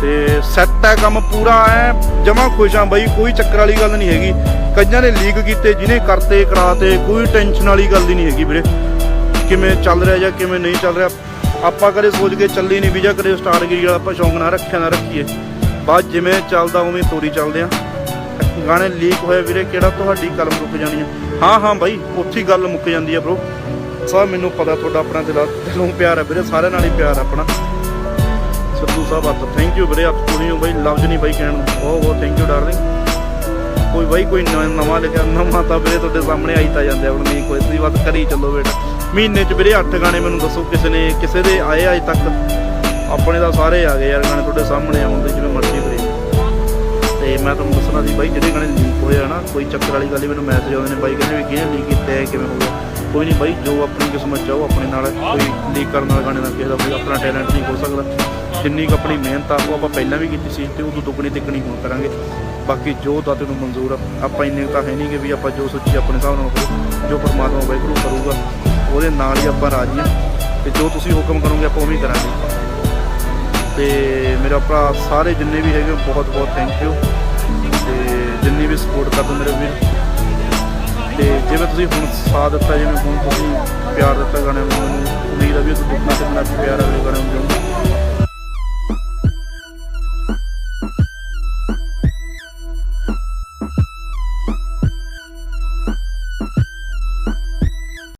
ਤੇ ਸੈੱਟ ਹੈ ਕੰਮ ਪੂਰਾ ਹੈ ਜਮਾ ਖੁਸ਼ ਹਾਂ ਬਾਈ, ਕੋਈ ਚੱਕਰ ਵਾਲੀ ਗੱਲ ਨਹੀਂ ਹੈਗੀ। ਕਈਆਂ ਨੇ ਲੀਕ ਕੀਤੇ, ਜਿਹਨੇ ਕਰਤੇ, ਕਰਾਤੇ, ਕੋਈ ਟੈਨਸ਼ਨ ਵਾਲੀ ਗੱਲ ਹੀ ਨਹੀਂ ਹੈਗੀ ਵੀਰੇ। ਕਿਵੇਂ ਚੱਲ ਰਿਹਾ ਜਾਂ ਕਿਵੇਂ ਨਹੀਂ ਚੱਲ ਰਿਹਾ, ਆਪਾਂ ਕਦੇ ਸੋਚ ਕੇ ਚੱਲੀ ਨਹੀਂ, ਵੀ ਜਾਂ ਕਦੇ ਸਟਾਰਟ ਗਈ ਵਾਲਾ ਆਪਾਂ ਸ਼ੌਂਕ ਨਾ ਰੱਖਿਆ ਨਾ ਰੱਖੀਏ। ਬਾਅਦ ਜਿਵੇਂ ਚੱਲਦਾ, ਉਵੇਂ ਤੋਰੀ ਚੱਲਦੇ ਆ। ਗਾਣੇ ਲੀਕ ਹੋਏ ਵੀਰੇ, ਕਿਹੜਾ ਤੁਹਾਡੀ ਕਲਮ ਰੁਕ ਜਾਣੀ ਆ? ਹਾਂ ਹਾਂ ਬਾਈ, ਉੱਥੇ ਗੱਲ ਮੁੱਕ ਜਾਂਦੀ ਆ ਬ్రో ਸਭ ਮੈਨੂੰ ਪਤਾ, ਤੁਹਾਡਾ ਆਪਣਾ ਦਿਲ ਦਿਲੋਂ ਪਿਆਰ ਹੈ ਵੀਰੇ, ਸਾਰਿਆਂ ਨਾਲ ਹੀ ਪਿਆਰ ਆ ਆਪਣਾ। ਸਿੱਧੂ ਸਾਹਿਬ ਆਪ ਥੈਂਕ ਯੂ ਵੀਰੇ ਆਪ ਸੁਣੀ ਹੋ ਲਫ਼ਜ਼ ਨਹੀਂ ਬਾਈ ਕਹਿਣ ਨੂੰ। ਬਹੁਤ ਬਹੁਤ ਥੈਂਕ ਯੂ ਡਾਰਲਿੰਗ ਕੋਈ ਬਾਈ, ਕੋਈ ਨਵਾਂ ਲਿਖਿਆ, ਨਵਾਂ ਤਾਂ ਵੀਰੇ ਤੁਹਾਡੇ ਸਾਹਮਣੇ ਆਈ ਤਾਂ ਜਾਂਦੇ ਹੁਣ ਨਹੀਂ ਕੋਈ ਤੁਸੀਂ ਬਸ ਕਰੀ ਚੱਲੋ ਬੇਟਾ ਮਹੀਨੇ ਚ ਵੀਰੇ 8 ਗਾਣੇ ਮੈਨੂੰ ਦੱਸੋ, ਕਿਸੇ ਨੇ, ਕਿਸੇ ਦੇ ਆਏ ਅਜੇ ਤੱਕ? ਆਪਣੇ ਤਾਂ ਸਾਰੇ ਆ ਗਏ ਯਾਰ ਗਾਣੇ ਤੁਹਾਡੇ ਸਾਹਮਣੇ ਆਉਂਦੇ ਜਿਵੇਂ ਮਰਜ਼ੀ ਵੀਰੇ। ਤੇ ਮੈਂ ਤੁਹਾਨੂੰ ਦੱਸਣਾ ਸੀ ਬਾਈ, ਜਿਹੜੇ ਗਾਣੇ ਲੀਕ ਹੋਏ ਆ ਨਾ, ਕੋਈ ਚੱਕਰ ਵਾਲੀ ਗੱਲ ਮੈਨੂੰ ਮੈਸੇਜ ਆਉਂਦੇ ਨੇ ਬਾਈ, ਕਹਿੰਦੇ ਵੀ ਕਿਹਨੇ ਲੀਕ ਕੀਤੇ ਹੈ ਕਿਵੇਂ ਹੋ ਗਿਆ? ਕੋਈ ਨਹੀਂ ਬਾਈ, ਜੋ ਆਪਣੀ ਕਿਸਮਤ ਚ ਆ, ਉਹ ਆਪਣੇ ਨਾਲ ਕੋਈ ਲੀਕ ਕਰਨ ਵਾਲਾ ਗਾਣੇ ਦਾ ਕਿਸੇ ਦਾ ਕੋਈ ਆਪਣਾ ਟੈਲੈਂਟ ਨਹੀਂ ਹੋ ਸਕਦਾ। ਜਿੰਨੀ ਕੁ ਆਪਣੀ ਮਿਹਨਤ ਆ, ਉਹ ਆਪਾਂ ਪਹਿਲਾਂ ਵੀ ਕੀਤੀ ਸੀ ਤੇ ਉਦੋਂ ਦੁੱਗਣੀ ਤਿੱਗਣੀ ਹੁਣ ਕਰਾਂਗੇ। ਬਾਕੀ ਜੋ ਦਾਤੇ ਨੂੰ ਮਨਜ਼ੂਰ ਆ, ਆਪਾਂ ਇੰਨੇ ਕੁ ਤਾਂ ਹੈ ਨਹੀਂ ਕਿ ਵੀ ਆਪਾਂ ਜੋ ਸੋਚੀ ਆਪਣੇ ਹਿਸਾਬ ਨਾਲ ਕਰੀਏ ਜੋ ਪਰਮਾਤਮਾ ਵਾਹਿਗੁਰੂ ਕਰੂਗਾ, ਉਹਦੇ ਨਾਲ ਹੀ ਆਪਾਂ ਰਾਜੀ ਹਾਂ ਤੇ ਜੋ ਤੁਸੀਂ ਹੁਕਮ ਕਰੋਗੇ, ਆਪਾਂ ਉਵੇਂ ਹੀ ਕਰਾਂਗੇ। ਤੇ ਮੇਰਾ ਭਰਾ, ਸਾਰੇ ਜਿੰਨੇ ਵੀ ਹੈਗੇ, ਬਹੁਤ ਬਹੁਤ ਥੈਂਕ ਯੂ ਤੇ ਜਿੰਨੀ ਵੀ ਸਪੋਰਟ ਕਰਦੇ ਮੇਰੇ ਵੀਰ। ਤੇ ਜਿਵੇਂ ਤੁਸੀਂ ਹੁਣ ਸਾਥ ਦਿੱਤਾ, ਜਿਵੇਂ ਹੁਣ ਤੁਸੀਂ ਪਿਆਰ ਦਿੱਤਾ ਗਾਣੇ ਨੂੰ, ਉਮੀਦ ਆ ਵੀ ਤੁਸੀਂ ਦੁੱਗਣਾ ਤਿੰਨਾ ਪਿਆਰ ਅਗਲੇ ਗਾਣੇ ਨੂੰ